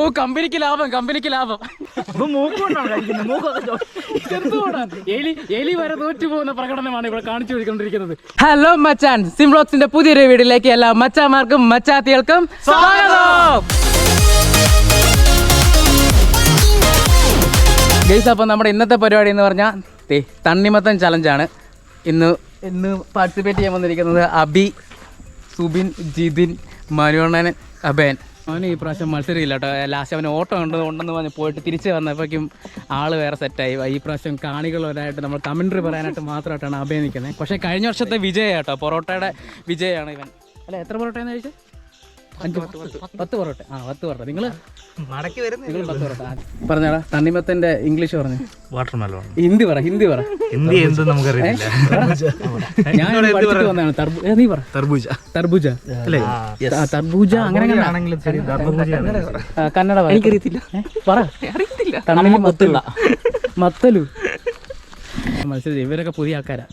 ഓ കമ്പനിക്ക് ലാഭം കമ്പനിക്ക് ലാഭം. എലി എലി വരെ തോറ്റു പോകുന്ന പ്രകടനമാണ് ഇവിടെ കാണിച്ചു കൊടുക്കൊണ്ടിരിക്കുന്നത് ഹലോ മച്ചാൻ. സിംബ്ലോക്സിന്റെ പുതിയൊരു വീഡിയോയിലേക്ക് എല്ലാ മച്ചാമാർക്കും മച്ചാത്തികൾക്കും സ്വാഗതം. ഗൈസ് അപ്പോൾ നമ്മുടെ ഇന്നത്തെ പരിപാടി എന്ന് പറഞ്ഞാൽ തേ തണ്ണിമത്തൻ ചലഞ്ചാണ് ഇന്ന് ഇന്ന് പാർട്ടിസിപ്പേറ്റ് ചെയ്യാൻ വന്നിരിക്കുന്നത് അബി സുബിൻ ജിതിൻ മനുവണ്ണൻ അബേൻ. അവന് ഈ പ്രാവശ്യം മത്സരമില്ല കേട്ടോ ലാസ്റ്റ് അവന് ഓട്ടം ഉണ്ട് ഉണ്ടെന്ന് പറഞ്ഞ് പോയിട്ട് തിരിച്ച് വന്നപ്പോഴേക്കും ആൾ വേറെ സെറ്റായി ഈ പ്രാവശ്യം കാണികളൊരായിട്ട് നമ്മൾ കമൻട്രി പറയാനായിട്ട് മാത്രമായിട്ടാണ് അഭയം നിൽക്കുന്നത്. പക്ഷേ കഴിഞ്ഞ വർഷത്തെ വിജയ കേട്ടോ പൊറോട്ടയുടെ വിജയമാണ് ഇവൻ. അല്ല എത്ര പൊറോട്ടയെന്ന് കഴിച്ചത് അഞ്ച് പത്ത് പൊറോട്ട. ആ പത്ത് പൊറോട്ട. നിങ്ങൾ മടക്കി വരുന്ന നിങ്ങൾ പത്ത് പൊറോട്ട. പറഞ്ഞാടാ തണ്ണിമത്തന്റെ ഇംഗ്ലീഷ് പറഞ്ഞു? വാട്ടർ മെലോൺ ഹിന്ദി പറ ഹിന്ദി പറ. ഹിന്ദി എന്ത് നമുക്കറിയില്ല. ഞാൻ പഠിച്ചിട്ട് വന്നതാണ്. നീ പറ. തർബൂജ. തർബൂജ. അല്ലേ? തർബൂജ അങ്ങനെ കന്നഡ. എനിക്കറിയത്തില്ല. പറ. അറിയത്തില്ല. തണ്ണിമ മത്തല. മത്തലു. മത്സരം ഇവരൊക്കെ പുതിയ ആൾക്കാരാ.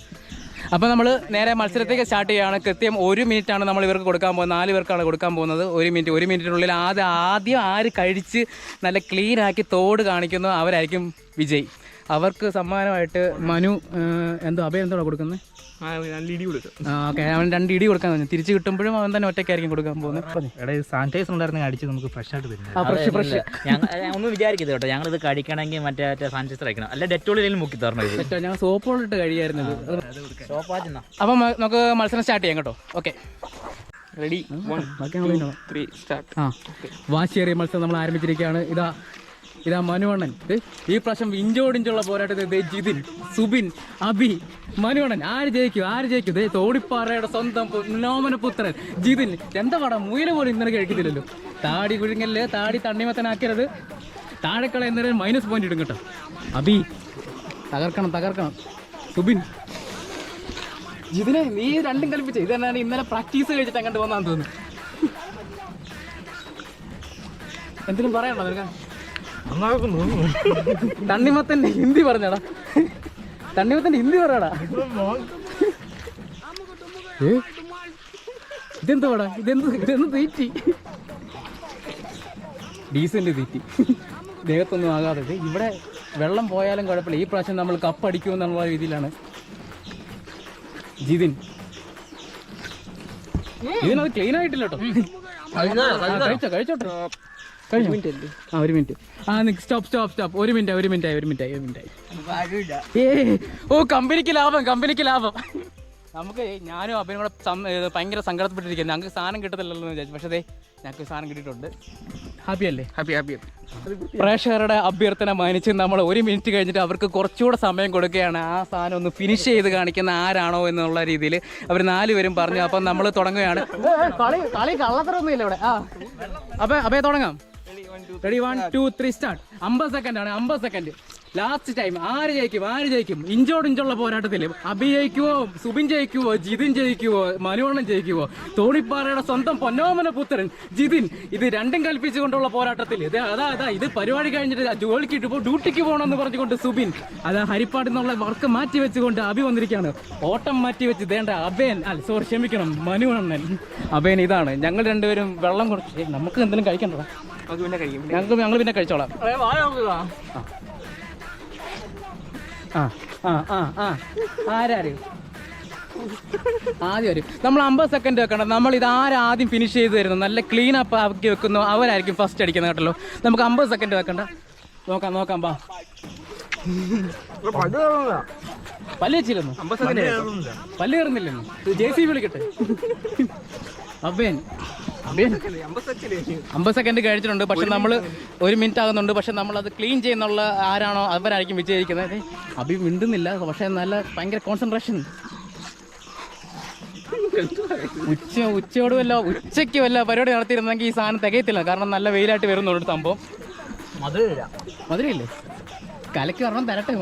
അപ്പോൾ നമ്മൾ നേരെ മത്സരത്തേക്ക് സ്റ്റാർട്ട് ചെയ്യുകയാണ് കൃത്യം ഒരു മിനിറ്റാണ് നമ്മൾ ഇവർക്ക് കൊടുക്കാൻ പോകുന്നത്. നാല് പേർക്കാണ് കൊടുക്കാൻ പോകുന്നത്. ഒരു മിനിറ്റ് ഒരു മിനിറ്റിനുള്ളിൽ ആദ്യം ആദ്യം ആര് കഴിച്ച് നല്ല ക്ലീൻ ആക്കി തോട് കാണിക്കുന്നു അവരായിരിക്കും വിജയ്. അവർക്ക് സമ്മാനമായിട്ട് മനു എന്തോ അഭയം എന്തോ കൊടുക്കുന്നത്? നല്ല ഇടി കൊടുക്കും ആ ഓക്കെ. അവൻ രണ്ട് ഇടി കൊടുക്കാൻ തന്നെ തിരിച്ചു കിട്ടുമ്പോഴും അവൻ തന്നെ ഒറ്റയ്ക്കായിരിക്കും കൊടുക്കാൻ പോകുന്നത്. എടാ സാനിറ്റൈസർ ഉണ്ടായിരുന്നു അടിച്ച് നമുക്ക് ഫ്രഷ് ആയിട്ട് ആ ഫ്രഷ് ഫ്രഷ് ഒന്നും വിചാരിക്കരുത് കേട്ടോ. ഞങ്ങൾ ഇത് കഴിക്കണമെങ്കിൽ മറ്റേ മറ്റേ സാനിറ്റൈസർ അയക്കണം. അല്ല ഡെറ്റോളിലും മുക്കി തരണം ഞങ്ങൾ സോപ്പോളിട്ട് കഴിയായിരുന്നത് അപ്പൊ നമുക്ക് മത്സരം സ്റ്റാർട്ട് ചെയ്യാം കേട്ടോ. ഓക്കെ. റെഡി ത്രീ സ്റ്റാർട്ട് ആ വാശിയേറിയ മത്സരം നമ്മൾ ആരംഭിച്ചിരിക്കുകയാണ്. ഇതാ ഇതാ മനുവണ്ണൻ. ഈ പ്രാവശ്യം ഇഞ്ചോടിഞ്ചുള്ള പോരാട്ടത്തിൽ ജിതിൻ സുബിൻ അബി മനുവണ്ണൻ. ആര് ജയിക്കും? ആര് ജയിക്കും? ദേ തോടിപ്പാറയുടെ സ്വന്തം നോമന നോമനപുത്രൻ ജിതിൻ. എന്താ പടം? മുയല പോലും ഇന്നലെ കഴിക്കത്തില്ലല്ലോ താടി കുഴുങ്ങൽ താടി തണ്ണിമത്തനാക്കരുത്. താഴെക്കള എന്നൊരു മൈനസ് പോയിന്റ് ഇടും കേട്ടോ. അബി തകർക്കണം തകർക്കണം. സുബിൻ. ജിതിനെ നീ രണ്ടും കൽപ്പിച്ചേ. ഇത് തന്നെയാണ് ഇന്നലെ പ്രാക്ടീസ് കഴിച്ചിട്ട് അങ്ങോട്ട് വന്നാന്ന് തോന്നുന്നു. എന്തിനും പറയണോ നിനക്ക്? തണ്ണിമത്തന്റെ ഹിന്ദി പറഞ്ഞടാ. തണ്ണിമത്തന്റെ ഹിന്ദി പറയടാ? ഇതെന്ത് പടാ? ഇതെന്ത്? ഇതെന്ത് തീറ്റി? ഡീസന്റ് തീറ്റി. ദേഹത്തൊന്നും ആകാതെ. ഇവിടെ വെള്ളം പോയാലും കുഴപ്പമില്ല. ഈ പ്രാവശ്യം നമ്മൾ കപ്പ് അടിക്കുമെന്നുള്ള രീതിയിലാണ്. ജിതിൻ. ഇതിനത് ക്ലീൻ ആയിട്ടില്ല കേട്ടോ. കഴിച്ചോട്ടെ. കഴിഞ്ഞോ? ആ ഒരു മിനിറ്റ്. ആ സ്റ്റോപ്പ് സ്റ്റോപ്പ് സ്റ്റോപ്പ്. ഒരു മിനിറ്റ് ഒരു മിനിറ്റ് ഒരു മിനിറ്റ് ഒരു മിനിറ്റ് ഏ ഓ കമ്പനിക്ക് ലാഭം കമ്പനിക്ക് ലാഭം. നമുക്ക് ഞാനും അഭിനും കൂടെ ഭയങ്കര സങ്കടപ്പെട്ടിരിക്കുന്നത് ഞങ്ങൾക്ക് സാധനം കിട്ടത്തില്ലല്ലോ എന്ന് വിചാരിച്ചു. പക്ഷേ ഞങ്ങൾക്ക് സാധനം കിട്ടിയിട്ടുണ്ട്. ഹാപ്പി അല്ലേ? ഹാപ്പി ഹാപ്പി പ്രേക്ഷകരുടെ അഭ്യർത്ഥന മാനിച്ച് നമ്മൾ ഒരു മിനിറ്റ് കഴിഞ്ഞിട്ട് അവർക്ക് കുറച്ചുകൂടെ സമയം കൊടുക്കുകയാണ്. ആ സാധനം ഒന്ന് ഫിനിഷ് ചെയ്ത് കാണിക്കുന്ന ആരാണോ എന്നുള്ള രീതിയിൽ അവർ നാലുപേരും പറഞ്ഞു. അപ്പം നമ്മൾ തുടങ്ങുകയാണ്. കളി കളി ഇവിടെ. ആ. അപ്പം അപ്പേ തുടങ്ങാം. Ready one two three start അമ്പത് സെക്കൻഡ് ആണ് അമ്പത് സെക്കൻഡ് ലാസ്റ്റ് ടൈം ആര് ജയിക്കും ആര് ജയിക്കും? ഇഞ്ചോട് ഇഞ്ചുള്ള പോരാട്ടത്തിൽ അബി ജയിക്കുവോ സുബിൻ ജയിക്കുവോ ജിതിൻ ജയിക്കുവോ മനുവണ്ണൻ ജയിക്കുവോ? തോണിപ്പാറയുടെ സ്വന്തം പൊന്നോമന പുത്രൻ ജിതിൻ. ഇത് രണ്ടും കൽപ്പിച്ചുകൊണ്ടുള്ള പോരാട്ടത്തിൽ. ഇത് അതാ അതാ ഇത് പരിപാടി കഴിഞ്ഞിട്ട് ജോലിക്ക് ഇപ്പോൾ ഡ്യൂട്ടിക്ക് പോകണമെന്ന് പറഞ്ഞുകൊണ്ട് സുബിൻ. അതാ ഹരിപ്പാട് എന്നുള്ള വർക്ക് മാറ്റി വെച്ചുകൊണ്ട് അബി വന്നിരിക്കുകയാണ്. ഓട്ടം മാറ്റി വെച്ച് ദേണ്ട അബേൻ. അൽ സോറി ക്ഷമിക്കണം മനുവണ്ണൻ അബേൻ ഇതാണ്. ഞങ്ങൾ രണ്ടുപേരും വെള്ളം കുറച്ച് നമുക്ക് എന്തെങ്കിലും കഴിക്കണ്ടോ? ഞങ്ങൾക്ക് ഞങ്ങൾ പിന്നെ കഴിച്ചോളാം. ആ. ആ ആ ആ ആരാര്? ആദ്യം വരും നമ്മൾ അമ്പത് സെക്കൻഡ് വെക്കണം നമ്മൾ ഇത് ആരാദ്യം ഫിനിഷ് ചെയ്ത് തരുന്നു? നല്ല ക്ലീൻ അപ്പ് ആക്കി വെക്കുന്നു. അവരായിരിക്കും ഫസ്റ്റ് അടിക്കുന്നത് കേട്ടല്ലോ. നമുക്ക് അമ്പത് സെക്കൻഡ് വെക്കണ്ട. നോക്കാം നോക്കാം ബാ പല്ല് വെച്ചിരുന്നു പല്ല് കയറുന്നില്ലെന്നു ജെ സി വിളിക്കട്ടെ അബേൻ. അമ്പത് സെക്കൻഡ് കഴിച്ചിട്ടുണ്ട്. പക്ഷെ നമ്മൾ ഒരു മിനിറ്റ് ആകുന്നുണ്ട്. പക്ഷെ നമ്മൾ അത് ക്ലീൻ ചെയ്യുന്നുള്ള ആരാണോ അവരായിരിക്കും വിജയിക്കുന്നത്. അഭി മിണ്ടുന്നില്ല. പക്ഷെ നല്ല ഭയങ്കര കോൺസെൻട്രേഷൻ ഉച്ച ഉച്ചയോട് വല്ല ഉച്ചയ്ക്ക് വല്ല പരിപാടി നടത്തിയിരുന്നെങ്കിൽ ഈ സാധനം തികയത്തില്ല. കാരണം നല്ല വെയിലായിട്ട് വരുന്നുണ്ട് സംഭവം. മധുര മധുരയില്ലേ? കലക്ക് പറഞ്ഞ തരട്ടെ?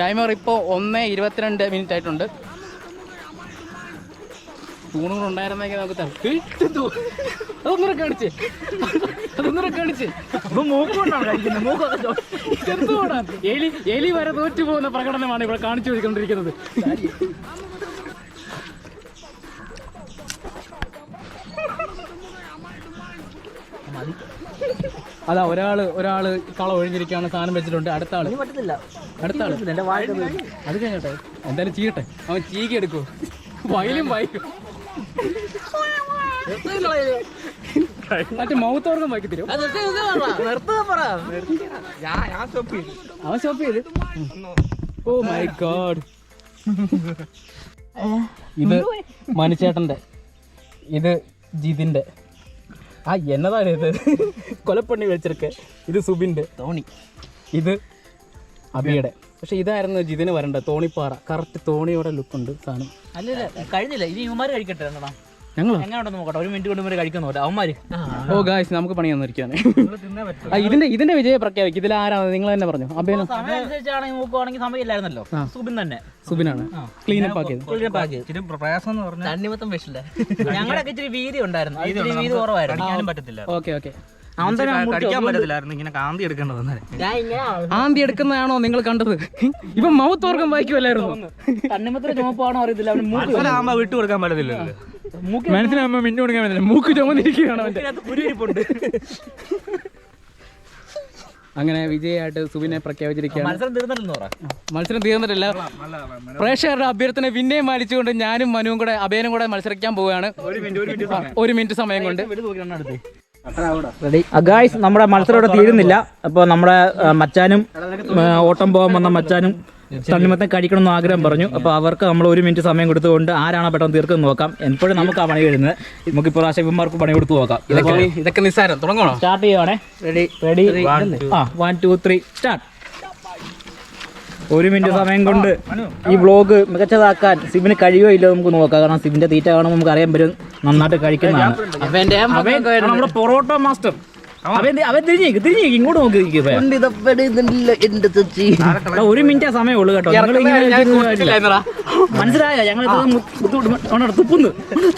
ടൈമർ ഇപ്പോൾ ഒന്ന് ഇരുപത്തിരണ്ട് മിനിറ്റ് ആയിട്ടുണ്ട്. തൂണുകൾ ഉണ്ടായിരുന്നെങ്കിൽ നമുക്ക് അതൊന്നും കാണിച്ചേ അതൊന്നും കാണിച്ചേ അപ്പൊ മൂക്കൊണ്ടാണ് കഴിക്കുന്നത്. മൂക്കൊക്കെ ഇതെന്തുകൊണ്ടാ എലി എലി വരെ തോറ്റു പോകുന്ന പ്രകടനമാണ് ഇവിടെ കാണിച്ചു വെച്ചുകൊണ്ടിരിക്കുന്നത് അതാ ഒരാൾ ഒരാൾ കള ഒഴിഞ്ഞിരിക്കുകയാണ് സാധനം വെച്ചിട്ടുണ്ട്. അടുത്ത ആൾ പറ്റത്തില്ല. അടുത്ത ആൾ അത് കഴിഞ്ഞോട്ടെ. എന്തായാലും ചീയട്ടെ. അവൻ ചീകി എടുക്കൂ. വയലും വായിക്കും മറ്റേ മൗത്തോർക്കം വായിക്കി തരും അവൻ സ്റ്റോപ്പ് ചെയ്ത്? ഓ മൈ ഗോഡ് ഇത് മനുച്ചേട്ടന്റെ ഇത് ജിതിന്റെ ആ എന്നതാണ് ഇത്? കൊലപ്പണ്ണി വെച്ചിരിക്കെ ഇത് സുബിന്റെ തോണി ഇത് അബിയുടെ. പക്ഷെ ഇതായിരുന്നു ജിതിന് വരേണ്ടത് തോണിപ്പാറ. കറക്റ്റ് തോണിയുടെ ലുക്ക് ഉണ്ട് സാധനം. അല്ലല്ല കഴിഞ്ഞില്ല. ഇനി ഇവന്മാര് കഴിക്കട്ടെ നോക്കട്ടെ. ഒരു മിനിറ്റ് കൊണ്ട് അവന്മാര്. ഓ ഗായ്സ് നമുക്ക് പണി തന്നിരിക്കാണ്. ഇതിന്റെ ഇതിന്റെ വിജയ പ്രഖ്യാപിക്കും. ഇതിൽ ആരാണ് നിങ്ങൾ തന്നെ പറഞ്ഞു. നോക്കുവാണെങ്കിൽ സമയമില്ലായിരുന്നല്ലോ സുബിൻ തന്നെ. സുബിനാണ്. ക്ലീൻ അപ്പ് ആക്കിയത്. ക്ലീൻ അപ്പ് പ്രയാസം എന്ന് പറഞ്ഞാൽ തണ്ണിമത്തം വിഷില്ല? ഞങ്ങളൊക്കെ ഇച്ചിരി വീതി ഉണ്ടായിരുന്നു. വീതി കുറവായിരുന്നു. പറ്റത്തില്ല. Okay okay. അവൻ തന്നെ കടിക്കാൻ പറ്റത്തില്ലായിരുന്നു. ഇങ്ങനെ കാന്തി എടുക്കേണ്ടി ഞാൻ ഇങ്ങനെ ആന്തി എടുക്കുന്നതാണോ നിങ്ങൾ കണ്ടത്? ഇപ്പൊ മൗത്ത് ഓർക്കം വായിക്കുമല്ലായിരുന്നു തണ്ണിമത്തിന് ചുമപ്പാണോ അറിയത്തില്ല. അവന് വിട്ടു കൊടുക്കാൻ പറ്റത്തില്ലല്ലോ. മൂക്ക് മനസ്സിലാകുമ്പോ മിന്നു കൊടുക്കാൻ പറ്റില്ല മൂക്ക് ചുമന്നിരിക്കുകയാണ് അവന്റെ അങ്ങനെ വിജയായിട്ട് സുബിനെ പ്രഖ്യാപിച്ചിരിക്കുകയാണ്. മത്സരം തീർന്നില്ലെന്ന് പറ. മത്സരം തീർന്നിട്ടില്ല. പ്രേക്ഷകരുടെ അഭ്യർത്ഥന പിന്നെയും മാനിച്ചുകൊണ്ട് ഞാനും മനുവും കൂടെ അഭയനും കൂടെ മത്സരിക്കാൻ പോവുകയാണ്. ഒരു മിനിറ്റ് സമയം കൊണ്ട്. ഗായ്സ് നമ്മുടെ മത്സരം ഇവിടെ തീരുന്നില്ല. അപ്പോൾ നമ്മുടെ മച്ചാനും ഓട്ടം പോകാൻ വന്ന മച്ചാനും തണ്ണിമത്തം കഴിക്കണമെന്ന് ആഗ്രഹം പറഞ്ഞു. അപ്പോൾ അവർക്ക് നമ്മൾ ഒരു മിനിറ്റ് സമയം കൊടുത്തുകൊണ്ട് ആരാണോ പെട്ടെന്ന് തീർക്കുന്നത് നോക്കാം. എപ്പോഴും നമുക്ക് ആ പണി വരുന്നത്. നമുക്ക് ഇപ്പോൾ പ്രാവശ്യം പണി കൊടുത്ത് നോക്കാം. ഇതൊക്കെ ഇതൊക്കെ നിസ്സാരം. തുടങ്ങണോ? സ്റ്റാർട്ട് ചെയ്യുവാണേ. റെഡി റെഡി ആ വൺ ടു ത്രീ സ്റ്റാർട്ട് ഒരു മിനിറ്റ് സമയം കൊണ്ട് ഈ വ്ളോഗ് മികച്ചതാക്കാൻ സിബിന് കഴിയോ ഇല്ലോ നമുക്ക് നോക്കാം. കാരണം സിബിന്റെ തീറ്റ കാണുമ്പോൾ നമുക്ക് അറിയാൻ പറ്റും നന്നായിട്ട് കഴിക്കുന്നതാണ്. നമ്മുടെ പൊറോട്ട മാസ്റ്റർ. ഇങ്ങോട്ട് നോക്കി ഒരു മിനിറ്റ് സമയം ഉള്ളു കേട്ടോ. മനസ്സിലായോ? ഞങ്ങൾ തുപ്പുന്നു.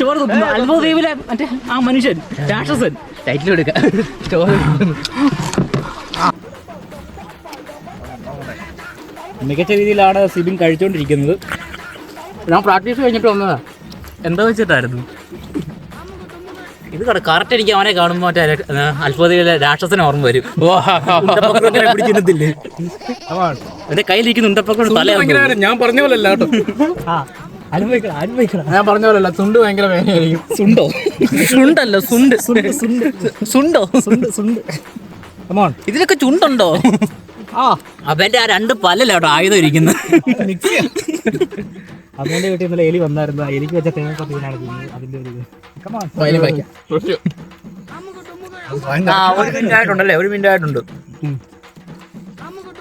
ചോറ് തുപ്പുന്നു. അത്ഭുത മറ്റേ ആ മനുഷ്യൻ രാക്ഷസൻ. ടൈറ്റിൽ എടുക്ക. മികച്ച രീതിയിലാണ് സിബിൻ കഴിച്ചുകൊണ്ടിരിക്കുന്നത് ഞാൻ പ്രാക്ടീസ് കഴിഞ്ഞിട്ട് വന്നതാ. എന്താ വെച്ചിട്ടായിരുന്നു? ഇത് കട കറക്റ്റ് എനിക്ക് അവനെ കാണുമ്പോൾ മറ്റേ അത്ഭുതയിലെ രാക്ഷസനെ ഓർമ്മ വരും. പിടിച്ചിരുന്നില്ലേ? എന്റെ കയ്യിലിരിക്കുന്ന ഉണ്ടപ്പക്രം തല ഞാൻ പറഞ്ഞ പോലെ അല്ല കേട്ടോ. ഞാൻ പറഞ്ഞ പോലല്ല സുണ്ട് തുണ്ട് ഭയങ്കര വേദനയായിരിക്കും സുണ്ടോ? സുണ്ടല്ലോ സുണ്ട്. സുണ്ട് സുണ്ട്. സുണ്ടോ? സുണ്ട് ഇതിലൊക്കെ ചുണ്ടുണ്ടോ? അവന്റെ ആ രണ്ട് പല്ലല്ല കേട്ടോ ആയുധം ഇരിക്കുന്നത്. അവന്റെ വീട്ടിൽ ഇന്നലെ എലി വന്നായിരുന്നു. എലിക്ക് വെച്ച തേങ്ങ പത്തിനാണ് അതിന്റെ ഒരു ഒരു മിനിറ്റ് ആയിട്ടുണ്ടല്ലേ? ഒരു മിനിറ്റ് ആയിട്ടുണ്ട്.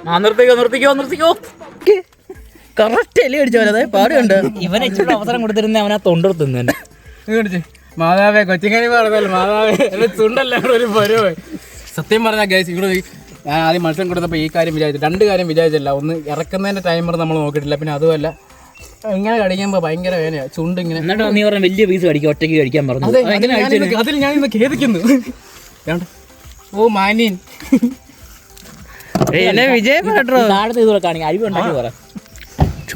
ആ നിർത്തിക്കോ നിർത്തിക്കോ നിർത്തിക്കോ. കറക്റ്റ് എലി പാടുണ്ട്. ഇവനെ ഇച്ചിരി അവസരം കൊടുത്തിരുന്ന അവനാ തൊണ്ടെടുത്ത് തന്നെ. മാതാവേ കൊച്ചിങ്ങനി പറഞ്ഞല്ലോ മാതാവേ എന്റെ തുണ്ടല്ല ഒരു പരുവേ? സത്യം പറഞ്ഞാൽ ഗൈസ് ഇവിടെ ഞാൻ ആദ്യം മത്സരം കൊടുത്തപ്പോൾ ഈ കാര്യം വിചാരിച്ചു. രണ്ട് കാര്യം വിചാരിച്ചില്ല. ഒന്ന് ഇറക്കുന്നതിന്റെ ടൈമർ നമ്മൾ നോക്കിയിട്ടില്ല. പിന്നെ അതുമല്ല ഇങ്ങനെ കടിക്കുമ്പോൾ ഭയങ്കര വേനയാണ് ചുണ്ട് ഇങ്ങനെ. എന്നിട്ട് നീ പറഞ്ഞ വലിയ പീസ് കടിക്കുക ഒറ്റയ്ക്ക് കഴിക്കാൻ പറഞ്ഞു. അതെ, അതിൽ അതിൽ ഞാൻ ഇന്ന് ഖേദിക്കുന്നു. ഓ മാനിയൻ. വിജയം താഴത്തെ ഇതുകൂടെ കാണിക്കുക അരിവ് ഉണ്ടാക്കി പറ.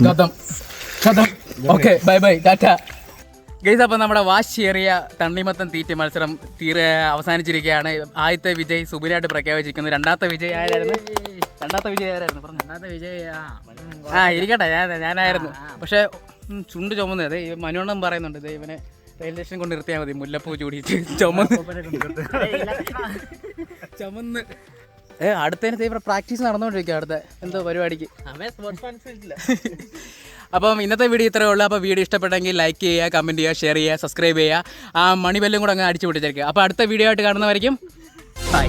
കഥം കഥം okay bye bye. Tata. Guys അപ്പം നമ്മുടെ വാശിയേറിയ തണ്ണിമത്തം തീറ്റ മത്സരം തീരെ അവസാനിച്ചിരിക്കുകയാണ്. ആദ്യത്തെ വിജയ് സുബിനായിട്ട് പ്രഖ്യാപിച്ചിരിക്കുന്നു. രണ്ടാമത്തെ വിജയ് ആരായിരുന്നു? രണ്ടാമത്തെ വിജയ് ആരായിരുന്നു? പറഞ്ഞു. രണ്ടാമത്തെ വിജയ് ആ ഇരിക്കട്ടെ. ഞാൻ ഞാനായിരുന്നു. പക്ഷേ ചുണ്ട് ചുമന്നത് അതെ മനുവണ്ണം പറയുന്നുണ്ട്. ദേ ഇവനെ റെയിൽവേ സ്റ്റേഷൻ കൊണ്ട് നിർത്തിയാൽ മതി. മുല്ലപ്പൂ ചൂടി ചുമന്ന്. ചുമന്ന്. ഏ അടുത്തതിന് ഇവിടെ പ്രാക്ടീസ് നടന്നുകൊണ്ടിരിക്കുക അടുത്ത എന്തോ പരിപാടിക്ക്. അപ്പം ഇന്നത്തെ വീഡിയോ ഇത്രയേ ഉള്ളൂ. അപ്പോൾ വീഡിയോ ഇഷ്ടപ്പെട്ടെങ്കിൽ ലൈക്ക് ചെയ്യുക കമന്റ് ചെയ്യുക ഷെയർ ചെയ്യുക സബ്സ്ക്രൈബ് ചെയ്യുക. ആ മണിബെല്ലും കൂടെ അങ്ങ് അടിച്ചു പിടിച്ചിരിക്കുക അപ്പോൾ അടുത്ത വീഡിയോ ആയിട്ട് കാണുന്നവരിക്കും ബൈ